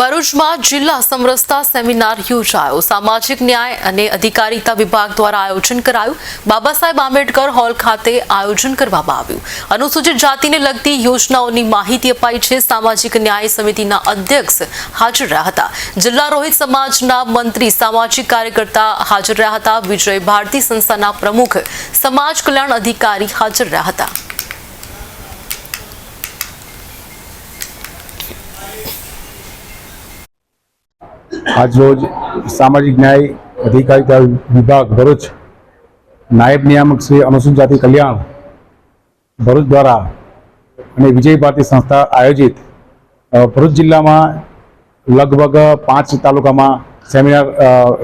ભરૂચમાં જિલ્લા સમરસતા સેમિનાર યોજાયો. સામાજિક ન્યાય અને અધિકારીતા વિભાગ દ્વારા આયોજન કરાયું. બાબા સાહેબ આંબેડકર હોલ ખાતે આયોજન કરવામાં આવ્યું. અનુસૂચિત જાતિને લગતી યોજનાઓની માહિતી અપાઈ છે. સામાજિક ન્યાય સમિતિના અધ્યક્ષ હાજર રહ્યા હતા. જિલ્લા રોહિત સમાજના મંત્રી, સામાજિક કાર્યકર્તા હાજર રહ્યા હતા. વિજય ભારતી સંસ્થાના પ્રમુખ, સમાજ કલ્યાણ અધિકારી હાજર રહ્યા હતા. આજરોજ સામાજિક ન્યાય, અધિકારીતા વિભાગ ભરૂચ, નાયબ નિયામક શ્રી અનુસૂચિત જાતિ કલ્યાણ ભરૂચ દ્વારા અને વિજય ભારતી સંસ્થા આયોજિત ભરૂચ જિલ્લામાં લગભગ પાંચ તાલુકામાં સેમિનાર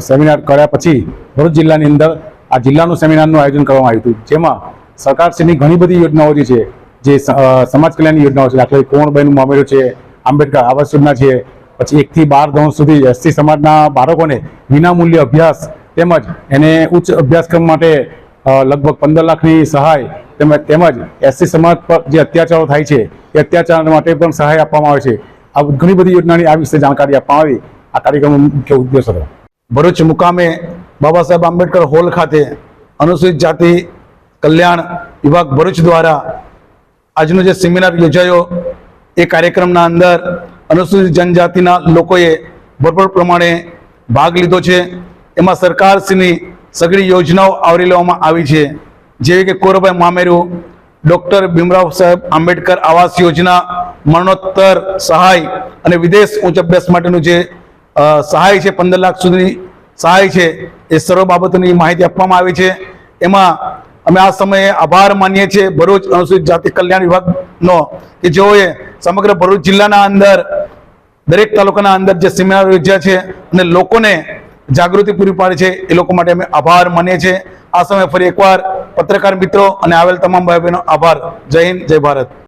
સેમિનાર કર્યા પછી ભરૂચ જિલ્લાની અંદર આ જિલ્લાનું સેમિનારનું આયોજન કરવામાં આવ્યું હતું. જેમાં સરકારશ્રીની ઘણી બધી યોજનાઓ જે છે, જે સમાજ કલ્યાણની યોજનાઓ છે, દાખલા કોણબેન મોમેરો છે, આંબેડકર આવાસ યોજના છે પછી એકથી બાર ધોરણ સુધી એસસી સમાજના બાળકોને વિનામૂલ્ય અભ્યાસ તેમજ એને ઉચ્ચ અભ્યાસક્રમ માટે લગભગ પંદર લાખની સહાય તેમજ તેમજ એસસી સમાજ પર જે અત્યાચારો થાય છે, એ અત્યાચાર માટે પણ સહાય આપવામાં આવે છે. આ ઘણી બધી યોજનાની આ વિશે જાણકારી આપવામાં આવી. આ કાર્યક્રમનો મુખ્ય ઉદ્દેશ હતો. ભરૂચ મુકામે બાબા સાહેબ આંબેડકર હોલ ખાતે અનુસૂચિત જાતિ કલ્યાણ વિભાગ ભરૂચ દ્વારા આજનો જે સેમિનાર યોજાયો, એ કાર્યક્રમના અંદર અનુસૂચિત જનજાતિના લોકોએ ભરપૂર પ્રમાણે ભાગ લીધો છે. એમાં સરકારશ્રીની સઘળી યોજનાઓ આવરી લેવામાં આવી છે. જેવી કે કોરભાઈ મામેરુ, ડૉક્ટર ભીમરાવ સાહેબ આંબેડકર આવાસ યોજના, મરણોત્તર સહાય અને વિદેશ ઉચ્ચ અભ્યાસ માટેનું જે સહાય છે, પંદર લાખ સુધીની સહાય છે, એ સર્વ બાબતોની માહિતી આપવામાં આવી છે. એમાં અમે આ સમયે આભાર માનીએ છીએ ભરૂચ અનુસૂચિત જાતિ કલ્યાણ વિભાગનો કે જેઓએ સમગ્ર ભરૂચ જિલ્લાના અંદર દરેક તાલુકાના અંદર જે સેમિનાર યોજ્યા છે અને લોકોને જાગૃતિ પૂરી પાડી છે, એ લોકો માટે અમે આભાર માનીએ છીએ. આ સમયે ફરી એકવાર પત્રકાર મિત્રો અને આવેલ તમામ ભાઈ બહેનો આભાર. જય હિન્દ, જય ભારત.